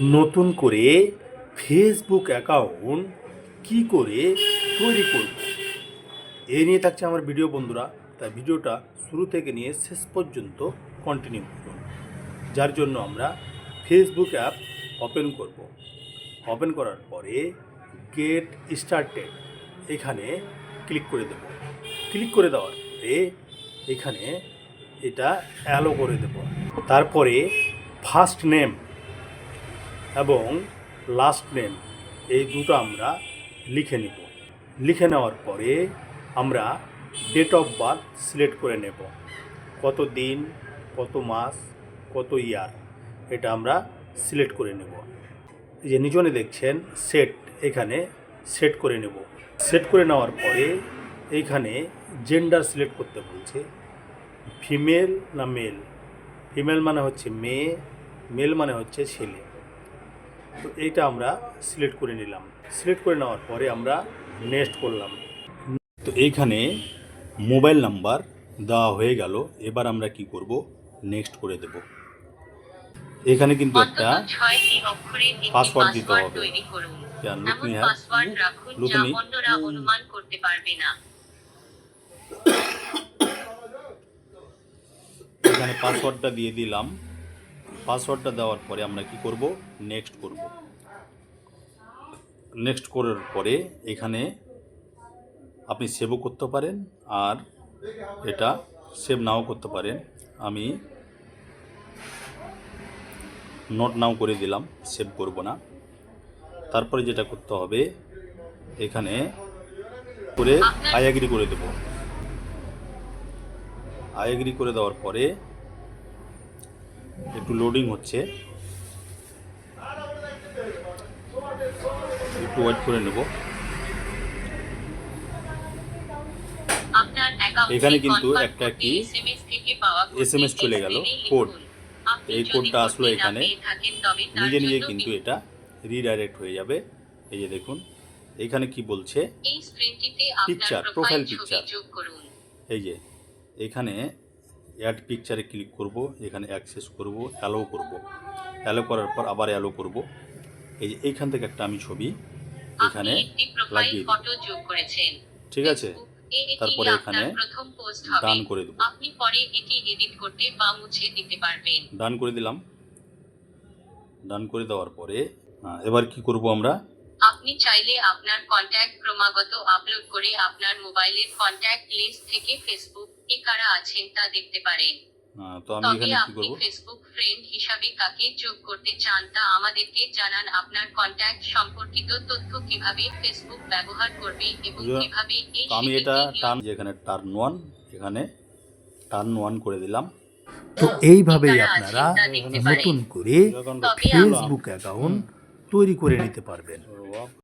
নতুন করে Facebook account কি করে তৈরি করব? এই নিয়ে থাকছে আমার ভিডিও বন্ধুরা। তাই ভিডিওটা শুরু থেকে নিয়ে শেষ পর্যন্ত কন্টিনিউ করুন। যার জন্য আমরা ফেসবুক অ্যাপ ওপেন করব। ওপেন করার পরে গেট স্টার্টেড এখানে ক্লিক করে দেব। ক্লিক করে দেওয়ার পরে এখানে এটা অ্যালো করে দেব। তারপরে ফার্স্ট নেম এবং লাস্ট নেম এই দুটো আমরা লিখে নিব। লিখে নেওয়ার পরে আমরা ডেট অফ বার্থ সিলেক্ট করে নেব। কত দিন, কত মাস, কত ইয়ার এটা আমরা সিলেক্ট করে নেব। যে নিজনে দেখছেন সেট এখানে সেট করে নেব। সেট করে নেওয়ার পরে এইখানে জেন্ডার সিলেক্ট করতে বলছে। ফিমেল না মেল ফিমেল মানে হচ্ছে মেয়ে মেল মানে হচ্ছে ছেলে। তো এইটা আমরা সিলেক্ট করে নিলাম। সিলেক্ট করে নেওয়ার পরে আমরা নেক্সট করলাম। তো এইখানে মোবাইল নাম্বার দেওয়া হয়ে গেল। এবার আমরা কি করব? নেক্সট করে দেব। এখানে কিন্তু একটা পাসওয়ার্ড দিতে হবে। লুকনি হ্যাঁ? পাসওয়ার্ড রাখুন যা লুকনি। অনুমান করতে পারবে না। এখানে পাসওয়ার্ডটা দিয়ে দিলাম। পাসওয়ার্ডটা দেওয়ার পরে আমরা কি করব? নেক্সট করব। নেক্সট করার পরে এখানে আপনি সেভও করতে পারেন আর এটা সেভ নাও করতে পারেন। আমি নোট নাও করে দিলাম সেভ করব না। তারপরে যেটা করতে হবে এখানে করে আই এগ্রি করে দেবো। আই এগ্রি করে দেওয়ার পরে একটু লোডিং হচ্ছে। একটু ওয়েট করে নেব। এখানে কিন্তু একটা কি? এস এম এস চলে গেল, কোড। এই কোডটা আসলো এখানে। নিজে নিজে কিন্তু এটা রিডাইরেক্ট হয়ে যাবে। এই যে দেখুন এখানে কি বলছে? পিকচার প্রোফাইল করুন। এই যে এখানে অ্যাড পিকচারে ক্লিক করব এখানে অ্যাক্সেস করব অ্যালো করব। অ্যালো করার পর আবার অ্যালো করব। এই যে এইখান থেকে একটা আমি ছবি এখানে লাগিয়ে দিই। ফটো যোগ করেছেন। ঠিক আছে? তারপরে এখানে ডান করে দেবো। আপনি পরে এটি এডিট করতে বা মুছে দিতে পারবেন। ডান করে দিলাম। ডান করে দেওয়ার পরে এবার কি করব আমরা? আপনি চাইলে আপনার কন্ট্যাক্ট ক্রমাগত আপলোড করে আপনার মোবাইলের কন্ট্যাক্ট লিস্ট থেকে ফেসবুক এ কারা আছেন তা দেখতে পারেন। তো আমি এখানে কি করব? ফেসবুক ফ্রেন্ড হিসাবে কাকে যোগ করতে চান তা আমাদেরকে জানান। আপনার কন্ট্যাক্ট সম্পর্কিত তথ্য কীভাবে ফেসবুক ব্যবহার করবে এবং কীভাবে এই আমি এটা টার্ন যেখানে টার্ন ওয়ান এখানে টার্ন ওয়ান করে দিলাম। তো এইভাবেই আপনারা। নতুন করে ফেসবুক অ্যাকাউন্ট তৈরি করে নিতে পারবেন।